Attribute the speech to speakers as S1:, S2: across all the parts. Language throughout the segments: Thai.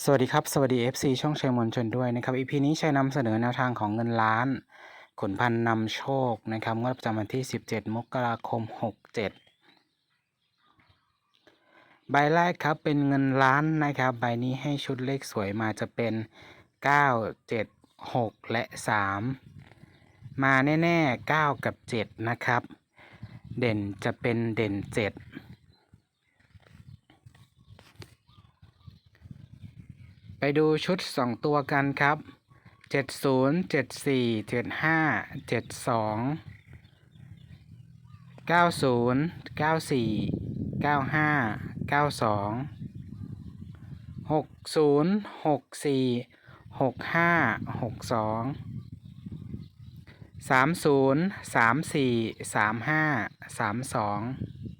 S1: สวัสดีครับ สวัสดี FC ช่องชัยมวลชนด้วยนะครับ EP นี้ชัยนำเสนอแนวทางของเงินล้านขุนพันนำโชคนะครับงวดประจำวันที่ 17 มกราคม 67 ใบแรกครับเป็นเงินล้านนะครับ ใบนี้ให้ชุดเลขสวยมาจะเป็น 9 7 6 และ 3 มาแน่ ๆ 9 กับ 7 นะครับ เด่นจะเป็นเด่น 7 ไปดูชุด 2 ตัวกันครับ 70 74 75 72 90 94 95 92 60 64 65 62 30 34 35 32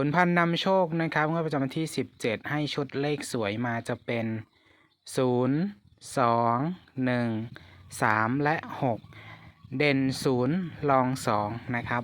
S1: ขุนพันนำโชคนะครับงวดประจำวันที่ 17 ให้ชุดเลขสวยมาจะเป็น 0 2 1 3 และ 6 เด่น 0 ลอง 2 นะครับ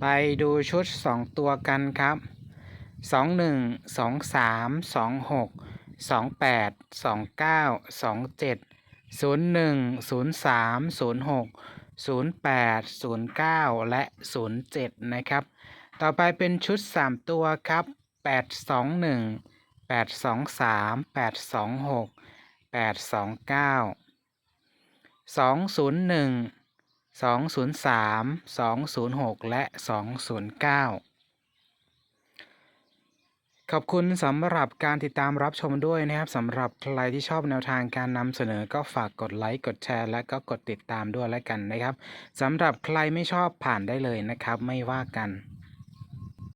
S1: ไปดูชุด 2 ตัวกันครับ 21 23 26 28 29 27 01 03 06 08 09 และ 07 นะครับ ต่อไปเป็นชุด 3 ตัวครับ 821 823 826 829 201 203 206 และ 209 ขอบคุณสำหรับการติดตามรับชมด้วยนะครับสำหรับใครที่ชอบแนวทางการนำเสนอก็ฝากกดไลค์กดแชร์ และก็กดติดตามด้วยแล้วกันนะครับสำหรับใครไม่ชอบผ่านได้เลยนะครับ ไม่ว่ากัน